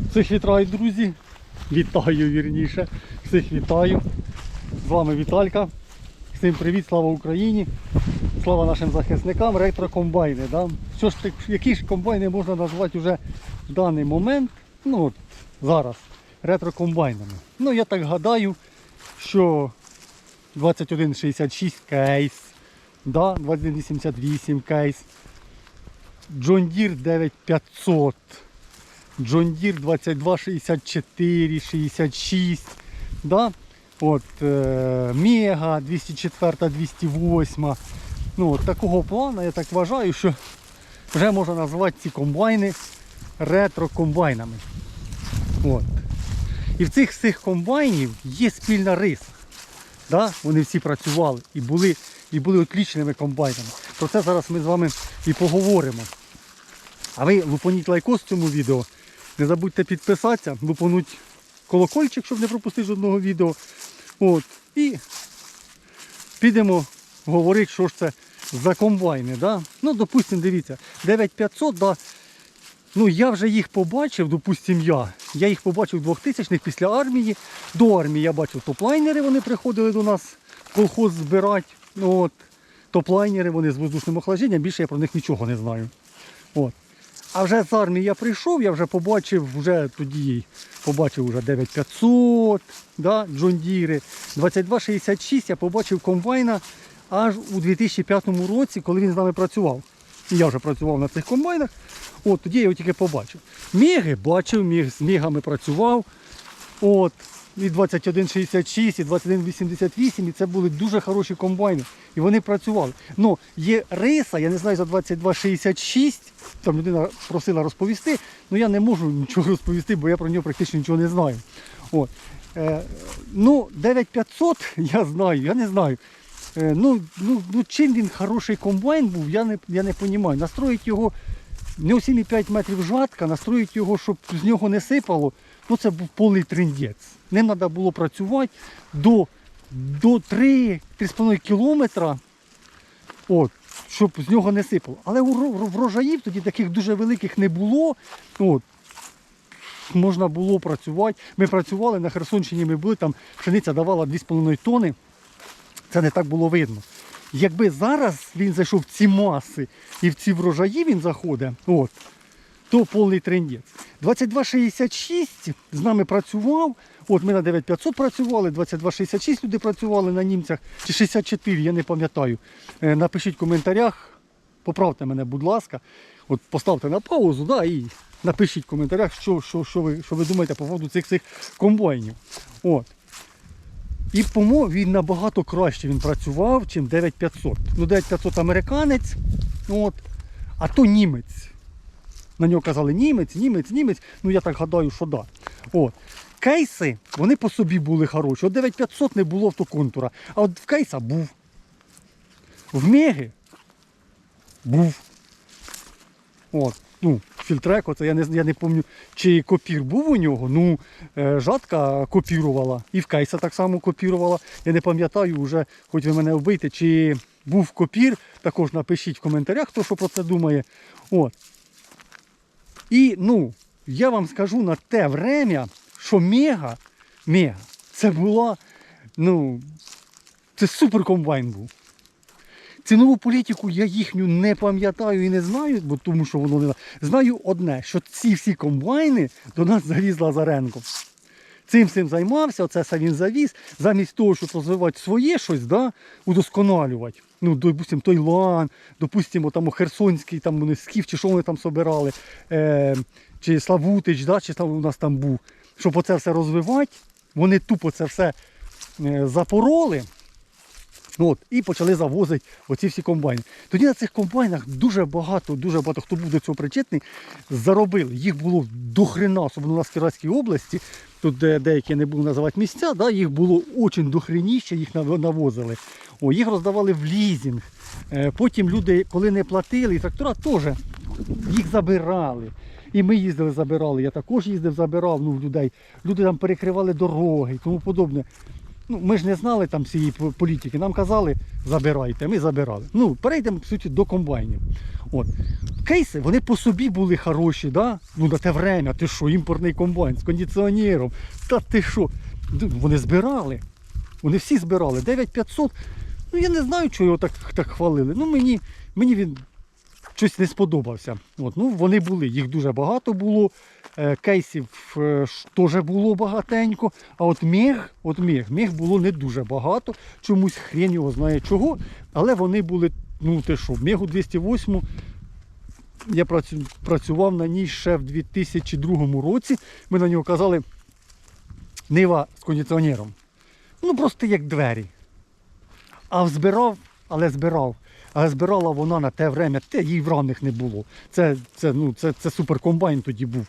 Всіх вітаю, друзі. Вітаю вірніше. Всіх вітаю. З вами Віталька. Всім привіт, слава Україні. Слава нашим захисникам, ретрокомбайни. Да? Які ж комбайни можна назвати вже в даний момент? Ну от зараз ретрокомбайнами. Ну я так гадаю, що 2166 кейс, да? 2188 кейс, John Deere 9500. John Deere 22, 64, 66, да? От, е, Мега 204, 208. Ну, от такого плану, я так вважаю, що вже можна назвати ці комбайни ретро-комбайнами. От. І в цих всіх комбайнів є спільна риса. Да? Вони всі працювали і були, і були отлічними комбайнами. Про це зараз ми з вами і поговоримо. А ви лупаніть лайкос в цьому відео. Не забудьте підписатися, лупануть колокольчик, щоб не пропустити жодного відео. От. І підемо говорити, що ж це за комбайни. Да? Ну, допустимо, дивіться, 9500, да, ну я вже їх побачив, допустимо, я. Я їх побачив 2000 х після армії. До армії я бачив топлайнери, вони приходили до нас колхоз збирати. От. Топлайнери, вони з воздушним охлажденням, більше я про них нічого не знаю. От. А вже з армії я прийшов, я вже побачив, вже тоді побачив вже 9500, да, Deere, 2266 я побачив комбайна аж у 2005 році, коли він з нами працював. І я вже працював на цих комбайнах. От тоді я його тільки побачив. Меги бачив, міг, з мегами працював. От, і 2166, і 2188, і це були дуже хороші комбайни. І вони працювали. Ну, є риса, я не знаю за 2266, там людина просила розповісти, але я не можу нічого розповісти, бо я про нього практично нічого не знаю. От. Е, ну, 9500 я знаю, я не знаю. Е, ну, ну, ну, чим він хороший комбайн був, я не, я не розумію. Настроїть його не у 7,5 метрів жатка, настроїть його, щоб з нього не сипало, ну це був повний триндець. Ним треба було працювати до, до 3-3,5 кілометра, от, щоб з нього не сипало. Але врожаїв тоді таких дуже великих не було. От, можна було працювати. Ми працювали на Херсонщині, ми були, там пшениця давала 2,5 тони. Це не так було видно. Якби зараз він зайшов в ці маси і в ці врожаї він заходить, от, то повний трендець. 2266 з нами працював. От ми на 9500 працювали, 2266 люди працювали на німцях, чи 64, я не пам'ятаю. Е, Напишіть в коментарях, поправте мене, будь ласка. От поставте на паузу, да, і напишіть в коментарях, що, що, що, ви, що ви думаєте по поводу цих цих комбайнів. От. І по-моєму він набагато краще він працював, ніж 9500. Ну, 9500 американець, от, а то німець. На нього казали німець, німець, німець. Ну я так гадаю, що да. От. Кейси, вони по собі були хороші. От 9500 не було автоконтура. А от в кейса був. В Меги був. От. Ну, фільтрек, оце я не, я не пам'ятаю, чи копір був у нього. Ну, е, жатка копірувала. І в кейса так само копірувала. Я не пам'ятаю вже, хоч ви мене вбийте, чи був копір, також напишіть в коментарях, хто що про це думає. От. І ну, я вам скажу на те время, що мега, мега, це була, ну, це супер комбайн був. Цінову політику я їхню не пам'ятаю і не знаю, бо тому що воно не знаю одне, що ці всі комбайни до нас завіз Лазаренко. Цим всім займався, оце все він завіз, замість того, щоб розвивати своє щось, да, удосконалювати. Ну, допустимо, той лан, допустимо, там Херсонський, там вони скіф, чи що вони там собирали, е, чи Славутич, да, чи там у нас там був. Щоб оце все розвивати, вони тупо це все е, запороли. От, і почали завозити оці всі комбайни. Тоді на цих комбайнах дуже багато, дуже багато хто був до цього причетний, заробили. Їх було до хрена, особливо на Скіратській області, тут де деякі не буду називати місця, да, їх було очень дохреніще, їх навозили. О, їх роздавали в лізінг. Е, Потім люди, коли не платили, і трактора теж їх забирали. І ми їздили, забирали. Я також їздив, забирав ну, людей. Люди там перекривали дороги і тому подобне. Ну, ми ж не знали там цієї політики. Нам казали, забирайте, ми забирали. Ну, перейдемо в суті до комбайнів. От. Кейси, вони по собі були хороші, да? ну на те время, ти що, імпортний комбайн з кондиціонером. Та ти що? Вони збирали. Вони всі збирали. 9500. Ну я не знаю, чого його так, так хвалили. Ну мені, мені він щось не сподобався. От, ну, вони були, їх дуже багато було. Е, Кейсів е, теж було багатенько. А от міг, от міг, міг було не дуже багато. Чомусь хрен його знає чого. Але вони були, ну ти що, мігу 208 я працював на ній ще в 2002 році. Ми на нього казали Нива з кондиціонером. Ну просто як двері. А збирав, але збирав. А збирала вона на те время, те їй в ранних не було. Це, це, ну, це, це суперкомбайн тоді був.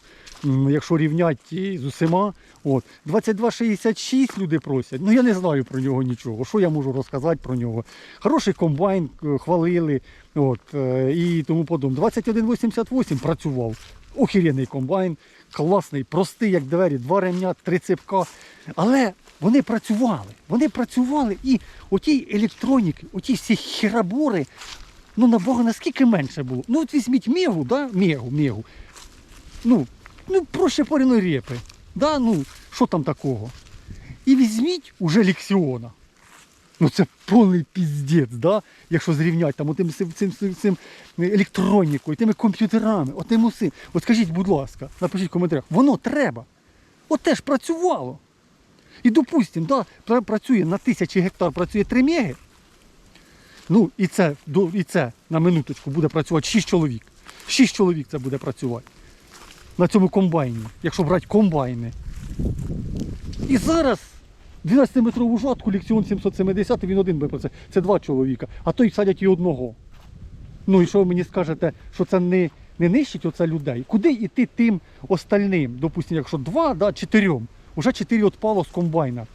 Якщо рівнять і з усіма. От. 2266 люди просять. Ну я не знаю про нього нічого. Що я можу розказати про нього? Хороший комбайн е, хвалили. От, е, і тому подобне. 2188 працював. Охеренний комбайн, класний, простий, як двері, два ремня, три ципка. Але вони працювали. Вони працювали і отій електроніки, оті всі херабори, ну набагато наскільки менше було. Ну от візьміть мегу, да? мегу, мегу. Ну, ну проще пареної репи. Да? Ну, що там такого? І візьміть уже ліксіона. Ну це повний піздець, да? якщо зрівняти там отим цим, цим, цим електронікою, тими комп'ютерами, отим усім. От скажіть, будь ласка, напишіть в коментарях, воно треба. От теж працювало. І допустимо, да, працює на тисячі гектар, працює 3 меги. Ну і це, і це на минуточку буде працювати 6 чоловік. 6 чоловік це буде працювати. На цьому комбайні, якщо брати комбайни. І зараз 12-метрову жатку Ліксіон 770, він один про це. Це два чоловіка, а той садять і одного. Ну і що ви мені скажете, що це не, не нищить оце людей? Куди йти тим остальним? Допустимо, якщо два, да, чотирьом. Уже чотири відпало з комбайна.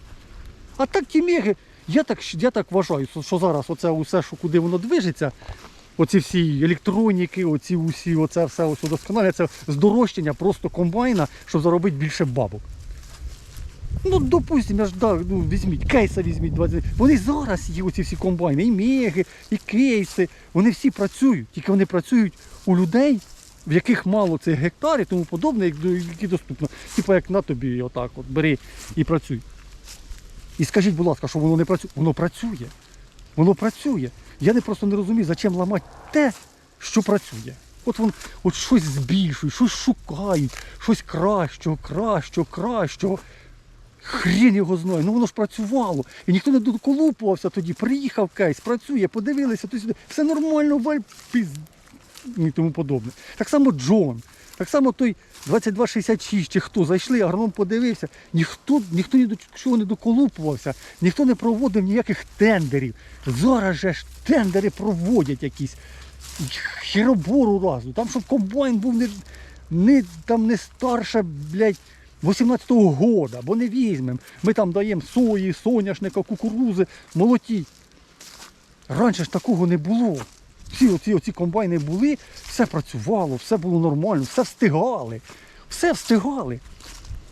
А так ті меги, я так, я так вважаю, що зараз оце усе, що куди воно движеться, оці всі електроніки, оці усі, оце все ось удосконалення, це здорожчання просто комбайна, щоб заробити більше бабок. Ну, допустимо, да, ну, візьміть, кейса візьміть 20. Вони зараз є оці всі комбайни, і меги, і кейси. Вони всі працюють, тільки вони працюють у людей, в яких мало цих гектарів, тому подобне, як, які доступно. Типа як на тобі, отак, от бери і працюй. І скажіть, будь ласка, що воно не працює? Воно працює. Воно працює. Я не просто не розумію, зачем ламати те, що працює. От вон, от щось збільшують, щось шукають, щось кращого, кращого, кращого. Хрін його знає, ну воно ж працювало. І ніхто не доколупувався тоді. Приїхав кейс, працює, подивилися, то сюди. Все нормально, валь піз... і тому подобне. Так само Джон. Так само той 2266 чи хто зайшли, агроном подивився. Ніхто, ніхто ні до чого не доколупувався, ніхто не проводив ніяких тендерів. Зараз же ж тендери проводять якісь херобору разу. Там, щоб комбайн був не, не, там не старше, блядь, 18-го года, бо не візьмемо. Ми там даємо сої, соняшника, кукурузи, молоті. Раніше ж такого не було. Всі оці, оці комбайни були, все працювало, все було нормально, все встигали. Все встигали.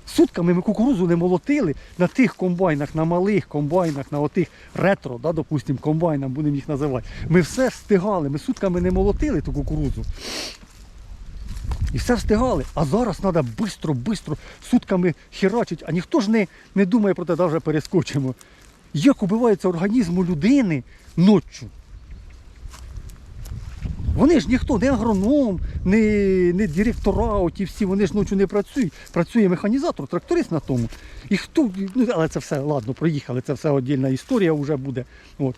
Сутками ми кукурузу не молотили на тих комбайнах, на малих комбайнах, на отих ретро, да, допустим, комбайнах, будемо їх називати. Ми все встигали, ми сутками не молотили ту кукурузу. І все встигали. А зараз треба швидко, швидко, сутками херачить, а ніхто ж не, не думає про те, да, вже перескочимо. Як убивається організм у людини ночі. Вони ж ніхто, не агроном, не, не директора, оті всі, вони ж ночі не працюють. Працює механізатор, тракторист на тому. І хто, ну, але це все, ладно, проїхали, це все віддільна історія вже буде. От.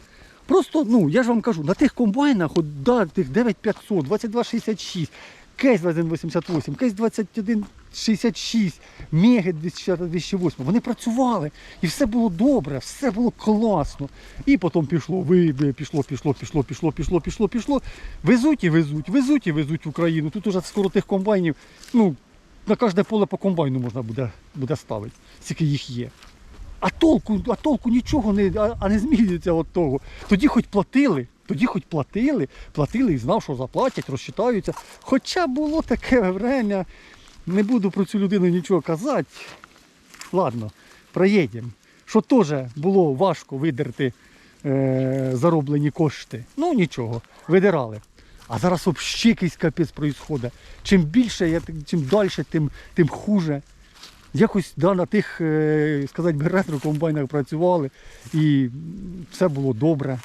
Просто, ну, я ж вам кажу, на тих комбайнах, от, да, тих 9500, 2266, кейс 2188, кейс 2166, меги 208, вони працювали, і все було добре, все було класно. І потім пішло, вибі, пішло, пішло, пішло, пішло, пішло, пішло, пішло. Везуть і везуть, везуть і везуть в Україну. Тут уже скоро тих комбайнів, ну, на кожне поле по комбайну можна буде, буде ставити, скільки їх є. А толку, а толку нічого не, а, а не змінюється від того. Тоді хоч платили, тоді хоч платили, платили і знав, що заплатять, розчитаються. Хоча було таке время, не буду про цю людину нічого казати. Ладно, проїдемо. що теж було важко видерти е, зароблені кошти. Ну нічого, видирали. А зараз взагалі якийсь капець відбувається. Чим більше, я, чим далі, тим, тим хуже. Якось да, на тих, е, сказати, би, ретро-комбайнах працювали і все було добре.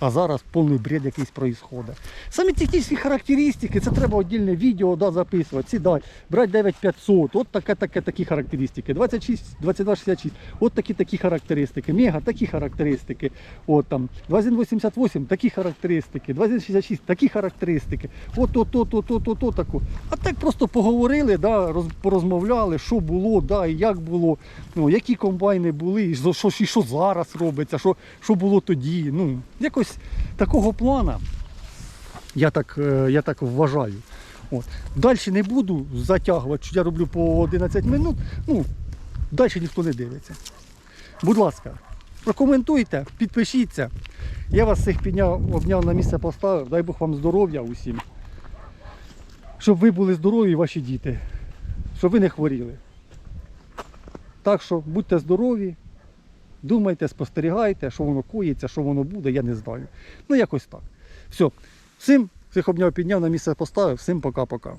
А зараз повний бред якийсь відбувається. Самі технічні характеристики, це треба віддільне відео да, записувати. Сідай, брати 9500, от таке, таке, такі характеристики. 26, 2266, от такі такі характеристики. Мега, такі характеристики. От там 2188, такі характеристики. 2166, такі характеристики. От, от, от, от, от, от, от таку. А так просто поговорили, да, роз, порозмовляли, що було, да, і як було, ну, які комбайни були, і що, і що зараз робиться, що, що було тоді. Ну, якось такого плана. Я так, е, я так вважаю. От. Далі не буду затягувати, що я роблю по 11 минут. Ну, далі ніхто не дивиться. Будь ласка, прокоментуйте, підпишіться. Я вас всіх підняв, обняв на місце поставив. Дай Бог вам здоров'я усім. Щоб ви були здорові, ваші діти. Щоб ви не хворіли. Так що будьте здорові, думайте, спостерігайте, що воно коїться, що воно буде, я не знаю. Ну якось так. Все. Всім всіх обняв підняв, на місце поставив. Всім пока-пока.